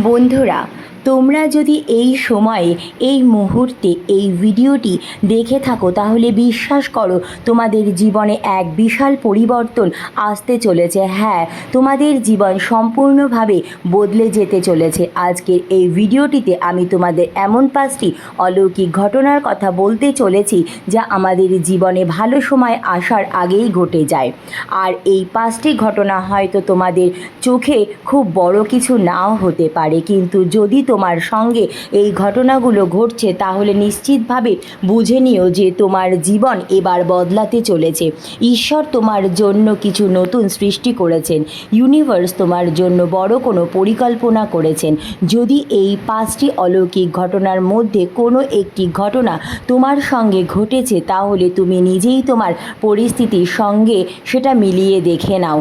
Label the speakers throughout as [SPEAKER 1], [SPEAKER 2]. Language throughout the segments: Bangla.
[SPEAKER 1] বন্ধুরা তোমরা যদি এই সময়ে, এই মুহূর্তে এই ভিডিওটি দেখে থাকো, তাহলে বিশ্বাস করো তোমাদের জীবনে এক বিশাল পরিবর্তন আসতে চলেছে। হ্যাঁ তোমাদের জীবন সম্পূর্ণভাবে বদলে যেতে চলেছে। আজকের এই ভিডিওটিতে আমি তোমাদের এমন পাঁচটি অলৌকিক ঘটনার কথা বলতে চলেছি, যা আমাদের জীবনে ভালো সময় আসার আগেই ঘটে যায়। আর এই পাঁচটি ঘটনা হয়তো তোমাদের চোখে খুব বড় কিছু নাও হতে পারে, কিন্তু যদি তোমার সঙ্গে এই ঘটনাগুলো ঘটছে, তাহলে নিশ্চিতভাবে বুঝে নিও যে তোমার জীবন এবার বদলাতে চলেছে। ঈশ্বর তোমার জন্য কিছু নতুন সৃষ্টি করেছেন। ইউনিভার্স তোমার জন্য বড় কোনো পরিকল্পনা করেছেন। যদি এই পাঁচটি অলৌকিক ঘটনার মধ্যে কোনো একটি ঘটনা তোমার সঙ্গে ঘটেছে, তাহলে তুমি নিজেই তোমার পরিস্থিতির সঙ্গে সেটা মিলিয়ে দেখে নাও।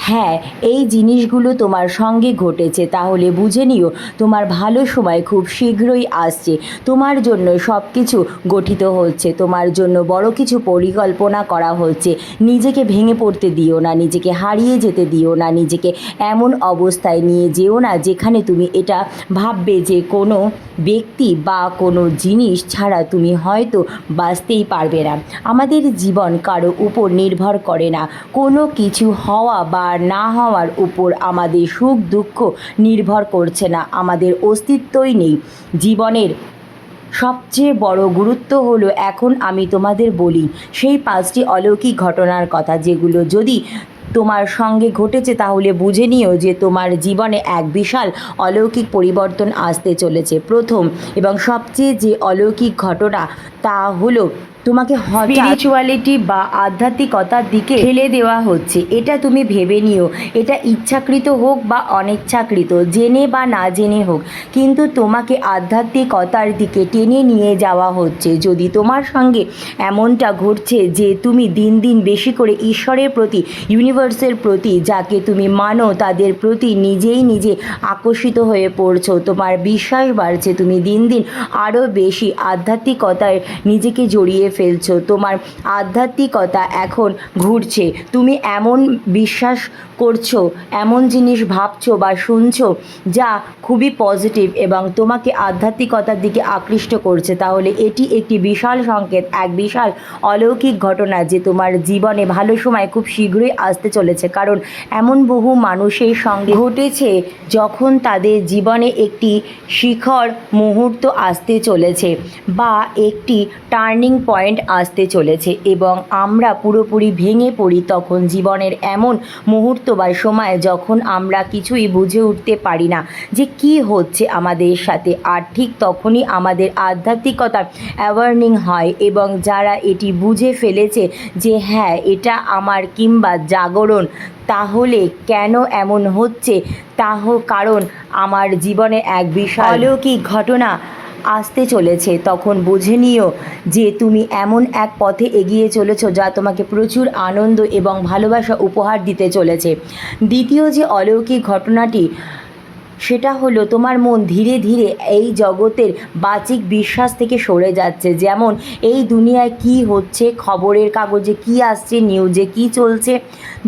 [SPEAKER 1] হ্যাঁ এই জিনিসগুলো তোমার সঙ্গে ঘটেছে, তাহলে বুঝে নিও, তোমার ভালো সময় খুব শীঘ্রই আসছে। তোমার জন্য সব কিছু গঠিত হচ্ছে, তোমার জন্য বড় কিছু পরিকল্পনা করা হচ্ছে। নিজেকে ভেঙে পড়তে দিও না, নিজেকে হারিয়ে যেতে দিও না, নিজেকে এমন অবস্থায় নিয়ে যেও না যেখানে তুমি এটা ভাববে যে কোনো ব্যক্তি বা কোনো জিনিস ছাড়া তুমি হয়তো বাঁচতেই পারবে না। আমাদের জীবন কারও উপর নির্ভর করে না। কোনো কিছু হওয়া বা না হওয়ার উপর আমাদের সুখ দুঃখ নির্ভর করছে না, আমাদের অস্তিত্বই নেই। জীবনের সবচেয়ে বড় গুরুত্ব হলো, এখন আমি তোমাদের বলি, সেই পাঁচটি অলৌকিক ঘটনার কথা যেগুলো যদি তোমার সঙ্গে ঘটেছে তাহলে বুঝে নিও যে তোমার জীবনে এক বিশাল অলৌকিক পরিবর্তন আসতে চলেছে। প্রথম এবং সবচেয়ে যে অলৌকিক ঘটনা তা হলো তোমাকে স্পিরিচুয়ালিটি বা আধ্যাত্মিকতার দিকে ঠেলে দেওয়া হচ্ছে। এটা তুমি ভেবে নিও। এটা ইচ্ছাকৃত হোক বা অনিচ্ছাকৃত জেনে বা না জেনে হোক কিন্তু তোমাকে আধ্যাত্মিকতার দিকে টেনে নিয়ে যাওয়া হচ্ছে। যদি তোমার সঙ্গে এমনটা ঘটছে যে তুমি দিন দিন বেশি করে ঈশ্বরের প্রতি ইউনিভার্সের প্রতি যাকে তুমি মানো, তাদের প্রতি নিজেই নিজে আকর্ষিত হয়ে পড়ছো। তোমার বিশ্বাস বাড়ছে, তুমি দিন দিন আরও বেশি আধ্যাত্মিকতায় নিজেকে জড়িয়ে ফেলছো। তোমার আধ্যাত্মিকতা এখন ঘুরছে। তুমি এমন বিশ্বাস করছ, এমন জিনিস ভাবছ বা শুনছো যা খুবই পজিটিভ এবং তোমাকে আধ্যাত্মিকতার দিকে আকৃষ্ট করছে। তাহলে এটি একটি বিশাল সংকেত, এক বিশাল অলৌকিক ঘটনা যে তোমার জীবনে ভালো সময় খুব শীঘ্রই আসতে চলেছে। কারণ এমন বহু মানুষের সঙ্গে ঘটেছে যখন তাদের জীবনে একটি শিখর মুহূর্ত আসতে চলেছে বা একটি টার্নিং পয়েন্ট আসতে চলেছে এবং আমরা পুরোপুরি ভেঙে পড়ি তখন জীবনের এমন মুহূর্ত বা সময় যখন আমরা কিছুই বুঝে উঠতে পারি না যে কি হচ্ছে আমাদের সাথে। আর ঠিক তখনই আমাদের আধ্যাত্মিকতার অ্যাওয়ার্নিং হয় এবং যারা এটি বুঝে ফেলেছে যে হ্যাঁ এটা আমার কিংবা জাগরণ। তাহলে কেন এমন হচ্ছে? তাহ কারণ আমার জীবনে এক বিশাল অলৌকিক ঘটনা আসতে চলেছে। তখন বুঝে নিও যে তুমি এমন এক পথে এগিয়ে চলেছ যা তোমাকে প্রচুর আনন্দ এবং ভালোবাসা উপহার দিতে চলেছে। দ্বিতীয় যে অলৌকিক ঘটনাটি সেটা হলো তোমার মন ধীরে ধীরে এই জগতের বাচিক বিশ্বাস থেকে সরে যাচ্ছে। যেমন এই দুনিয়ায় কি হচ্ছে, খবরের কাগজে কি আসছে, নিউজে কি চলছে,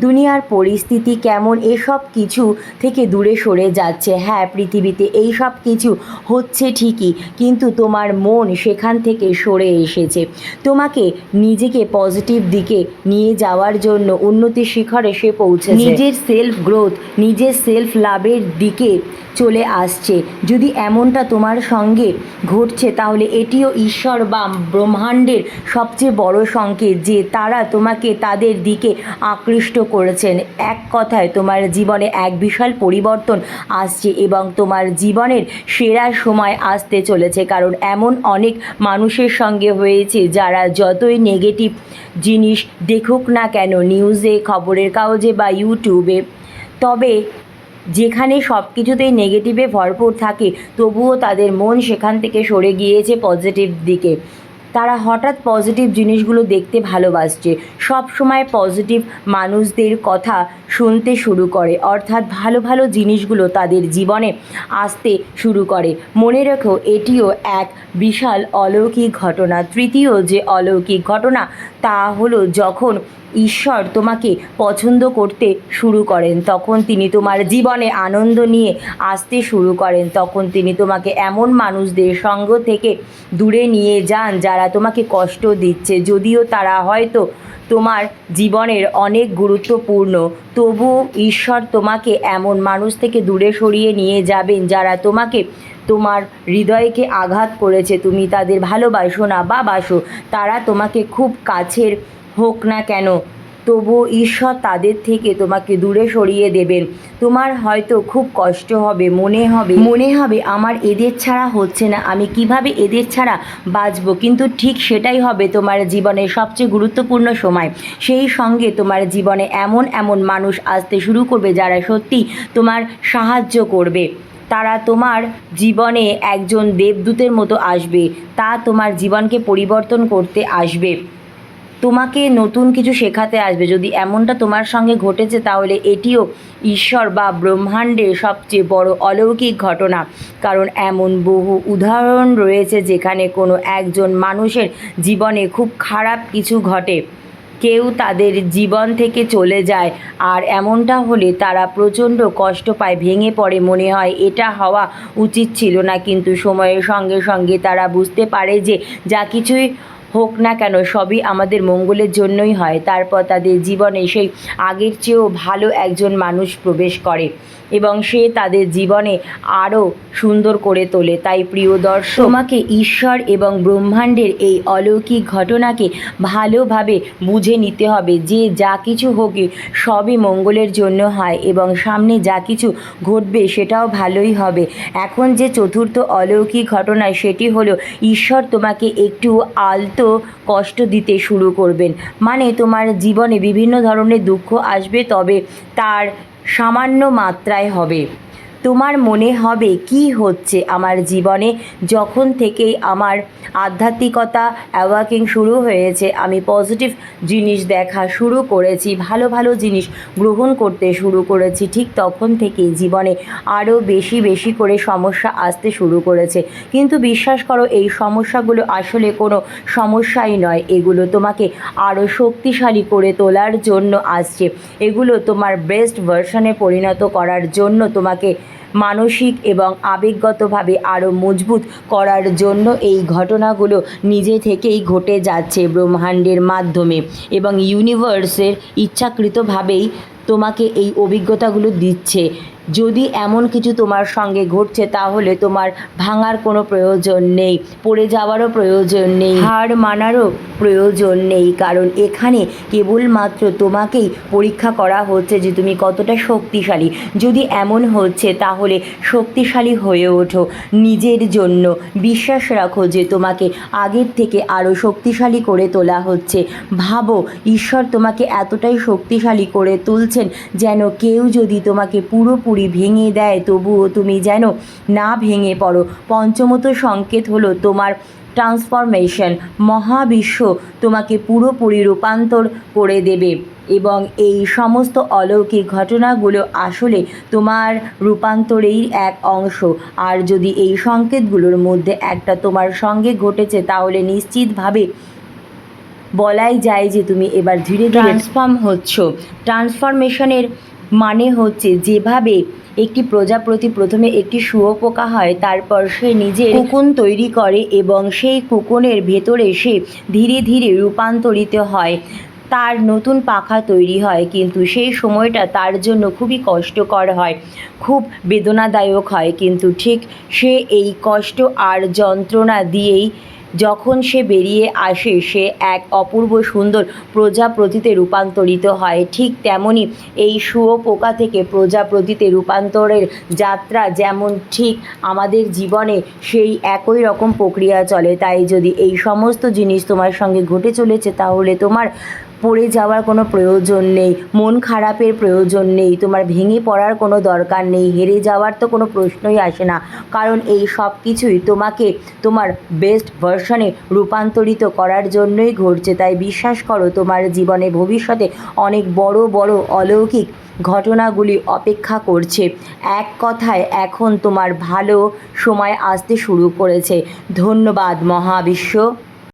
[SPEAKER 1] দুনিয়ার পরিস্থিতি কেমন, এসব কিছু থেকে দূরে সরে যাচ্ছে। হ্যাঁ পৃথিবীতে এই সব কিছু হচ্ছে ঠিকই, কিন্তু তোমার মন সেখান থেকে সরে এসেছে। তোমাকে নিজেকে পজিটিভ দিকে নিয়ে যাওয়ার জন্য উন্নতি শিখরে সে পৌঁছে নিজের সেলফ গ্রোথ নিজের সেলফ লাভের দিকে চলে আসছে। যদি এমনটা তোমার সঙ্গে ঘটছে, তাহলে এটিও ঈশ্বর বা ব্রহ্মাণ্ডের সবচেয়ে বড় সংকেত যে তারা তোমাকে তাদের দিকে আকৃষ্ট করেছেন। এক কথায় তোমার জীবনে এক বিশাল পরিবর্তন আসছে এবং তোমার জীবনের সেরা সময় আসতে চলেছে। কারণ এমন অনেক মানুষের সঙ্গে হয়েছে যারা যতই নেগেটিভ জিনিস দেখুক না কেন নিউজে খবরের কাগজে বা ইউটিউবে তবে যেখানে সব কিছুতেই নেগেটিভে ভরপুর থাকে, তবুও তাদের মন সেখান থেকে সরে গিয়েছে পজিটিভ দিকে। তারা হঠাৎ পজিটিভ জিনিসগুলো দেখতে ভালোবাসছে। সব সময় পজিটিভ মানুষদের কথা শুনতে শুরু করে, অর্থাৎ ভালো ভালো জিনিসগুলো তাদের জীবনে আসতে শুরু করে। মনে রেখো, এটিও এক বিশাল অলৌকিক ঘটনা। তৃতীয় যে অলৌকিক ঘটনা, তা হলো যখন ঈশ্বর তোমাকে পছন্দ করতে শুরু করেন। তখন তিনি তোমার জীবনে আনন্দ নিয়ে আসতে শুরু করেন। তখন তিনি তোমাকে এমন মানুষদের সঙ্গ থেকে দূরে নিয়ে যান যারা তোমাকে কষ্ট দিচ্ছে। যদিও তারা হয়তো তোমার জীবনের অনেক গুরুত্বপূর্ণ, তবু ঈশ্বর তোমাকে এমন মানুষ থেকে দূরে সরিয়ে নিয়ে যাবেন যারা তোমাকে তোমার হৃদয়কে আঘাত করেছে। তুমি তাদের ভালোবাসো না, বা বাসো। তারা তোমাকে খুব কাছের হোক না কেন, তবুও ঈশ্বর তাদের থেকে তোমাকে দূরে সরিয়ে দেবেন। তোমার হয়তো খুব কষ্ট হবে, মনে হবে মনে হবে আমার এদের ছাড়া হচ্ছে না, আমি কীভাবে এদের ছাড়া বাঁচব? কিন্তু ঠিক সেটাই হবে তোমার জীবনের সবচেয়ে গুরুত্বপূর্ণ সময়। সেই সঙ্গে তোমার জীবনে এমন এমন মানুষ আসতে শুরু করবে যারা সত্যি তোমার সাহায্য করবে। তারা তোমার জীবনে একজন দেবদূতের মতো আসবে, তা তোমার জীবনকে পরিবর্তন করতে আসবে। তোমাকে নতুন কিছু শেখাতে আসবে। যদি এমনটা তোমার সঙ্গে ঘটেছে, তাহলে এটিও ঈশ্বর বা ব্রহ্মাণ্ডের সবচেয়ে বড় অলৌকিক ঘটনা। কারণ এমন বহু উদাহরণ রয়েছে যেখানে কোনো একজন মানুষের জীবনে খুব খারাপ কিছু ঘটে। কেউ তাদের জীবন থেকে চলে যায়, আর এমনটা হলে তারা প্রচণ্ড কষ্ট পায়, ভেঙে পড়ে। মনে হয় এটা হওয়া উচিত ছিল না, কিন্তু সময়ের সঙ্গে সঙ্গে তারা বুঝতে পারে যে যা কিছুই হোক না কেন, সবই আমাদের মঙ্গলের জন্যই হয়। তারপর তাদের জীবনে সেই আগের চেয়েও ভালো একজন মানুষ প্রবেশ করে এবং সে তাদের জীবনে আরও সুন্দর করে তোলে। তাই প্রিয় দর্শক, তোমাকে ঈশ্বর এবং ব্রহ্মাণ্ডের এই অলৌকিক ঘটনাকে ভালোভাবে বুঝে নিতে হবে। যে যা কিছু হোক, সবই মঙ্গলের জন্য হয় এবং সামনে যা কিছু ঘটবে সেটাও ভালোই হবে। এখন যে চতুর্থ অলৌকিক ঘটনা সেটি হলো, ঈশ্বর তোমাকে একটু আলতো কষ্ট দিতে শুরু করবেন। মানে তোমার জীবনে বিভিন্ন ধরনের দুঃখ আসবে, তবে তার সামান্য মাত্রায় হবে। তোমার মনে হবে কি হচ্ছে আমার জীবনে? যখন থেকেই আমার আধ্যাত্মিকতা অ্যাওয়াকিং শুরু হয়েছে, আমি পজিটিভ জিনিস দেখা শুরু করেছি, ভালো ভালো জিনিস গ্রহণ করতে শুরু করেছি, ঠিক তখন থেকেই জীবনে আরও বেশি বেশি করে সমস্যা আসতে শুরু করেছে। কিন্তু বিশ্বাস করো, এই সমস্যাগুলো আসলে কোনো সমস্যাই নয়। এগুলো তোমাকে আরও শক্তিশালী করে তোলার জন্য আসছে। এগুলো তোমার বেস্ট ভার্সনে পরিণত করার জন্য তোমাকে মানসিক এবং আবেগগতভাবে আরও মজবুত করার জন্য এই ঘটনাগুলো নিজে থেকেই ঘটে যাচ্ছে ব্রহ্মাণ্ডের মাধ্যমে এবং ইউনিভার্সের ইচ্ছাকৃতভাবেই তোমাকে এই অভিজ্ঞতাগুলো দিচ্ছে। যদি এমন কিছু তোমার সঙ্গে ঘটছে, তাহলে তোমার ভাঙার কোনো প্রয়োজন নেই, পড়ে যাওয়ারও প্রয়োজন নেই, হার মানারও প্রয়োজন নেই, কারণ এখানে কেবলমাত্র তোমাকেই পরীক্ষা করা হচ্ছে যে তুমি কতটা শক্তিশালী। যদি এমন হচ্ছে, তাহলে শক্তিশালী হয়ে ওঠো নিজের জন্য। বিশ্বাস রাখো যে তোমাকে আগের থেকে আরও শক্তিশালী করে তোলা হচ্ছে। ভাবো, ঈশ্বর তোমাকে এতটাই শক্তিশালী করে তুলছেন যেন কেউ যদি তোমাকে পুরোপুরি ভেঙে দেয়, তবুও তুমি যেন না ভেঙে পড়ো। পঞ্চমত সংকেত হলো তোমার ট্রান্সফরমেশন মহাবিশ্ব তোমাকে পুরোপুরি রূপান্তর করে দেবে এবং এই সমস্ত অলৌকিক ঘটনাগুলো আসলে তোমার রূপান্তরেই এক অংশ। আর যদি এই সংকেতগুলোর মধ্যে একটা তোমার সঙ্গে ঘটেছে, তাহলে নিশ্চিতভাবে বলাই যায় যে তুমি এবার ধীরে ধীরে ট্রান্সফর্ম হচ্ছ। ট্রান্সফরমেশনের মানে হচ্ছে যেভাবে একটি প্রজাপতি প্রথমে একটি শুয়োপোকা হয় তারপর সে নিজের কুকুন তৈরি করে এবং সেই কুকুনের ভেতরে সে ধীরে ধীরে রূপান্তরিত হয়। তার নতুন পাখা তৈরি হয় কিন্তু সেই সময়টা তার জন্য খুবই কষ্টকর হয় খুব বেদনাদায়ক হয়। কিন্তু ঠিক সে এই কষ্ট আর যন্ত্রণা দিয়েই যখন সে বেরিয়ে আসে, সে এক অপূর্ব সুন্দর প্রজাপ্রতিতে রূপান্তরিত হয়। ঠিক তেমনই এই শুয়োপোকা থেকে প্রজাপ্রতিতে রূপান্তরের যাত্রা যেমন ঠিক আমাদের জীবনে, সেই একই রকম প্রক্রিয়া চলে। তাই যদি এই সমস্ত জিনিস তোমার সঙ্গে ঘটে চলেছে, তাহলে তোমার পড়ে যাওয়ার কোনো প্রয়োজন নেই, মন খারাপের প্রয়োজন নেই, তোমার ভেঙে পড়ার কোনো দরকার নেই, হেরে যাওয়ার তো কোনো প্রশ্নই আসে না। কারণ এই সব কিছুই তোমাকে তোমার বেস্ট ভার্সনে রূপান্তরিত করার জন্যই ঘটছে। তাই বিশ্বাস করো, তোমার জীবনে ভবিষ্যতে অনেক বড় বড় অলৌকিক ঘটনাগুলি অপেক্ষা করছে। এক কথায় এখন তোমার ভালো সময় আসতে শুরু করেছে। ধন্যবাদ মহাবিশ্ব।